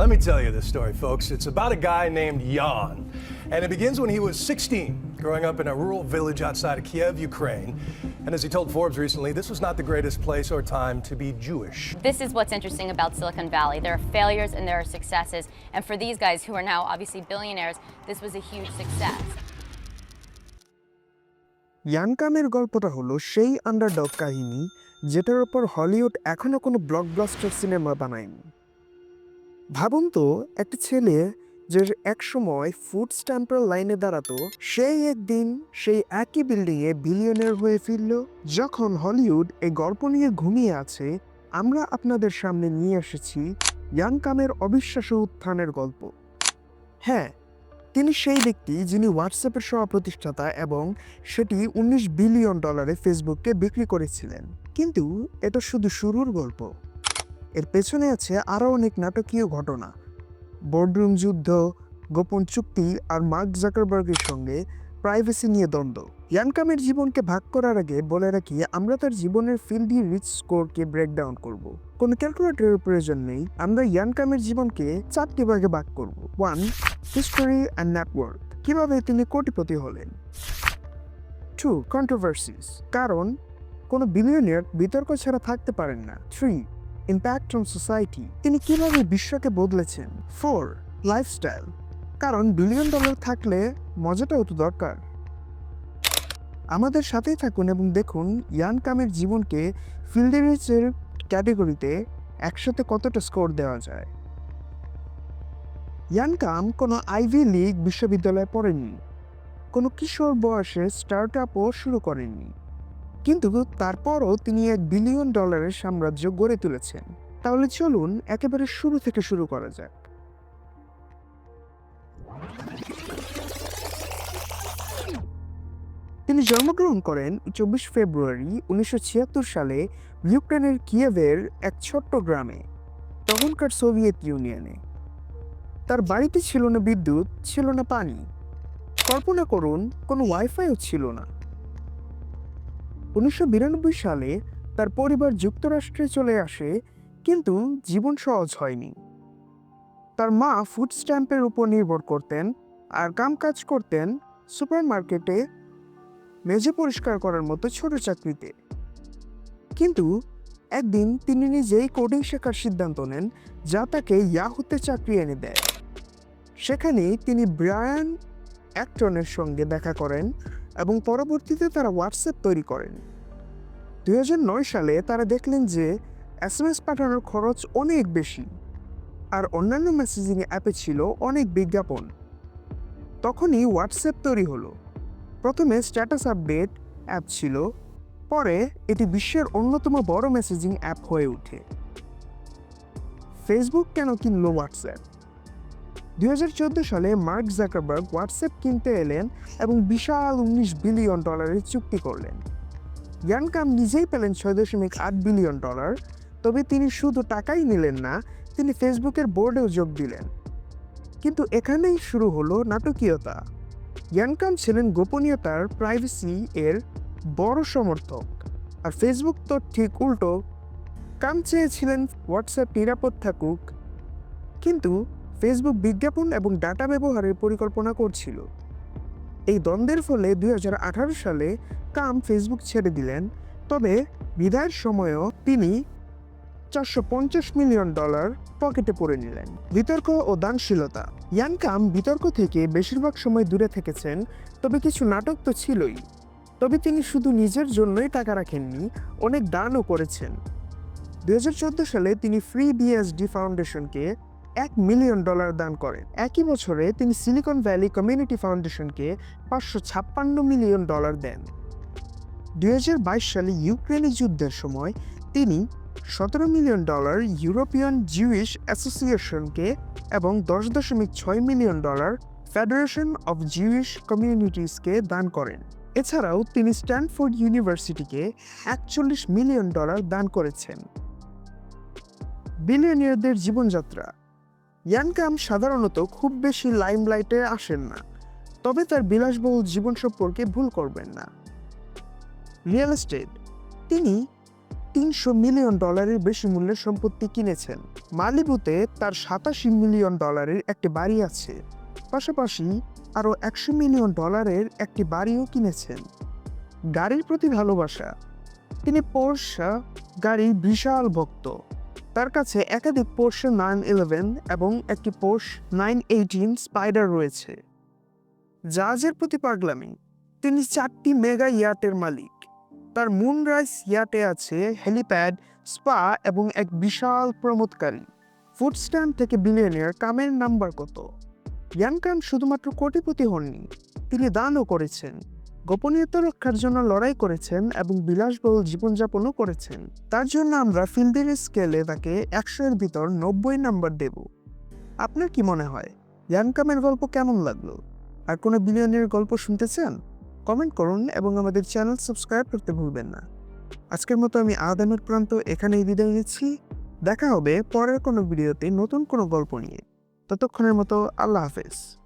Let me tell you this story, folks. It's about a guy named Jan. And it begins when he was 16, growing up in a rural village outside of Kiev, Ukraine. And as he told Forbes recently, this was not the greatest place or time to be Jewish. This is what's interesting about Silicon Valley. There are failures and there are successes. And for these guys who are now obviously billionaires, this was a huge success. ইয়ানকামের গল্পটা হলো সেই underdog কাহিনী যেটার ওপর Hollywood এখনো কোনো blockbuster cinema বানায়নি ভাবুন তো, একটা ছেলে যে একসময় ফুড স্ট্যাম্পের লাইনে দাঁড়াতো, সেই একদিন সেই একই বিল্ডিংয়ে বিলিয়নের হয়ে ফিরল। যখন হলিউড এই গল্প নিয়ে ঘুমিয়ে আছে, আমরা আপনাদের সামনে নিয়ে এসেছি ইয়ানকামের অবিশ্বাস্য উত্থানের গল্প। হ্যাঁ তিনি সেই ব্যক্তি যিনি হোয়াটসঅ্যাপের সহ প্রতিষ্ঠাতা এবং সেটি উনিশ বিলিয়ন ডলারে ফেসবুককে বিক্রি করেছিলেন। কিন্তু এটা শুধু শুরুর গল্প। এর পেছনে আছে আরও অনেক নাটকীয় ঘটনা। বোর্ডরুম যুদ্ধ, গোপন চুক্তি আর মার্ক জাকারবার্গের সঙ্গে প্রাইভেসি নিয়ে দ্বন্দ্ব। ইয়ানকামের জীবনকে ভাগ করার আগে বলে রাখি, আমরা তার জীবনের ফিল্ডি রিচ স্কোরকে ব্রেকডাউন করব। কোনো ক্যালকুলেটরের প্রয়োজন নেই, আমরা ইয়ানকামের জীবনকে চারটি ভাগে ভাগ করব। ওয়ান হিস্টোরি অ্যান্ড নেটওয়ার্ক কীভাবে তিনি কোটিপতি হলেন? টু কন্ট্রোভার্সিস কারণ, কোনো বিলিয়নিয়ার বিতর্ক ছাড়া থাকতে পারেন না। থ্রি ইম্প্যাক্ট অন সোসাইটি তিনি কীভাবে বিশ্বকে বদলেছেন? ফোর লাইফস্টাইল কারণ বিলিয়ন ডলার থাকলে মজাটাও তো দরকার। আমাদের সাথেই থাকুন এবং দেখুন ইয়ান কামের জীবনকে ফিল্ডেরিচের ক্যাটেগরিতে একসাথে কতটা স্কোর দেওয়া যায়। ইয়ান কাম কোনো আইভি লিগ বিশ্ববিদ্যালয়ে পড়েনি। কোনো কিশোর বয়সে স্টার্ট আপও শুরু করেননি কিন্তু তারপরও তিনি এক বিলিয়ন ডলারের সাম্রাজ্য গড়ে তুলেছেন। তাহলে চলুন একেবারে শুরু থেকে শুরু করা যাক। তিনি জন্মগ্রহণ করেন চব্বিশ ফেব্রুয়ারি উনিশশো ছিয়াত্তর সালে ইউক্রেনের কিয়েভের এক ছোট্ট গ্রামে, তখনকার সোভিয়েত ইউনিয়নে। তার বাড়িতে ছিল না বিদ্যুৎ, ছিল না পানি। কল্পনা করুন, কোনো ওয়াইফাইও ছিল না। উনিশশো বিরানব্বই সালে তার পরিবার যুক্তরাষ্ট্রে চলে আসে, কিন্তু জীবন সহজ হয়নি। তার মা ফুড স্ট্যাম্পের উপর নির্ভর করতেন আর কাম কাজ করতেন সুপারমার্কেটে মেঝে পরিষ্কার করার মতো ছোট চাকরিতে। কিন্তু একদিন তিনি নিজেই কোডিং শেখার সিদ্ধান্ত নেন, যা তাকে ইয়াহুতে চাকরি এনে দেয়। সেখানেই তিনি ব্রায়ান অ্যাক্টনের সঙ্গে দেখা করেন এবং পরবর্তীতে তারা হোয়াটসঅ্যাপ তৈরি করেন। দু হাজার নয় সালে তারা দেখলেন যে এস এম এস পাঠানোর খরচ অনেক বেশি আর অন্যান্য মেসেজিং অ্যাপে ছিল অনেক বিজ্ঞাপন। তখনই হোয়াটসঅ্যাপ তৈরি হলো। প্রথমে স্ট্যাটাস আপডেট অ্যাপ ছিল, পরে এটি বিশ্বের অন্যতম বড় মেসেজিং অ্যাপ হয়ে ওঠে। ফেসবুক কেন কিনলো হোয়াটসঅ্যাপ দুই হাজার চোদ্দ সালে মার্ক জাকারবার্গ হোয়াটসঅ্যাপ কিনতে এলেন এবং বিশাল উনিশ বিলিয়ন ডলারের চুক্তি করলেন। ইয়ানকাম নিজেই পেলেন ছয় দশমিক আট বিলিয়ন ডলার, তবে তিনি শুধু টাকাই নিলেন না, তিনি ফেসবুকের বোর্ডেও যোগ দিলেন। কিন্তু এখানেই শুরু হলো নাটকীয়তা। ইয়ানকাম ছিলেন গোপনীয়তার প্রাইভেসি এর বড় সমর্থক, আর ফেসবুক তো ঠিক উল্টো। কাম চেয়েছিলেন হোয়াটসঅ্যাপ নিরাপদ থাকুক কিন্তু ফেসবুক বিজ্ঞাপন এবং ডাটা ব্যবহারের পরিকল্পনা করছিল। এই দ্বন্দ্বের ফলে দুই হাজার আঠারো সালে কাম ফেসবুক ছেড়ে দিলেন, তবে বিদায়ের সময়ও তিনি চারশো পঞ্চাশ মিলিয়ন ডলার পকেটে পড়ে নিলেন। বিতর্ক ও দানশীলতা। ইয়ান কাম বিতর্ক থেকে বেশিরভাগ সময় দূরে থেকেছেন, তবে কিছু নাটক তো ছিলই। তবে তিনি শুধু নিজের জন্যই টাকা রাখেননি, অনেক দানও করেছেন। দুই হাজার চোদ্দ সালে তিনি ফ্রি বিএসডি ফাউন্ডেশনকে এক মিলিয়ন ডলার দান করেন। একই বছরে তিনি সিলিকন ভ্যালি কমিউনিটি ফাউন্ডেশনকে পাঁচশো ছাপ্পান্ন মিলিয়ন ডলার দেন। দু হাজার বাইশ সালে ইউক্রেনের যুদ্ধের সময় তিনি সতেরো মিলিয়ন ডলার ইউরোপিয়ান জিউইশ অ্যাসোসিয়েশনকে এবং দশ দশমিক ছয় million dollar federation of Jewish কমিউনিটিসকে দান করেন। এছাড়াও তিনি স্ট্যানফোর্ড ইউনিভার্সিটিকে একচল্লিশ মিলিয়ন ডলার দান করেছেন। বিলিয়নিয়ারদের জীবনযাত্রা ইয়ানকাম সাধারণত খুব বেশি লাইমলাইটে আসেন না, তবে তার বিলাসবহুল জীবন সম্পর্কে ভুল করবেন না। রিয়েল এস্টেট, তিনি তিনশো মিলিয়ন ডলারের বেশি মূল্যের সম্পত্তি কিনেছেন। মালিবুতে তার সাতাশি মিলিয়ন ডলারের একটি বাড়ি আছে, পাশাপাশি আরও একশো মিলিয়ন ডলারের একটি বাড়িও কিনেছেন। গাড়ির প্রতি ভালোবাসা, তিনি পোর্শা গাড়ির বিশাল ভক্ত। তার কাছে একাধিক পোর্শে নাইন ইলেভেন এবং একটি পোর্শ নাইন এইটিন স্পাইডার রয়েছে। জাহাজের প্রতি পাগলামি। তিনি চারটি মেগা ইয়াটের মালিক। তার মুনরাইস ইয়াটে আছে হেলিপ্যাড স্পা এবং এক বিশাল প্রমোদকারী। ফুড স্ট্যান্ড থেকে বিলিয়নিয়ার কামের নাম্বার কত? ইয়ানকাম শুধুমাত্র কোটিপতি হননি, তিনি দানও করেছেন। গোপনীয়তা রক্ষার জন্য লড়াই করেছেন এবং বিলাসবহুল জীবনযাপনও করেছেন। তার জন্য আমরা ফিল্ডের স্কেলে তাকে একশো এর ভিতর নব্বই নাম্বার দেব। আপনার কি মনে হয়? ইয়ানকামের গল্প কেমন লাগল? আর কোনো বিলিয়নের গল্প শুনতে চান? কমেন্ট করুন এবং আমাদের চ্যানেল সাবস্ক্রাইব করতে ভুলবেন না। আজকের মতো আমি আদানের প্রান্ত এখানেই বিদায় নিচ্ছি। দেখা হবে পরের কোনো ভিডিওতে নতুন কোনো গল্প নিয়ে। ততক্ষণের মতো আল্লাহ হাফেজ।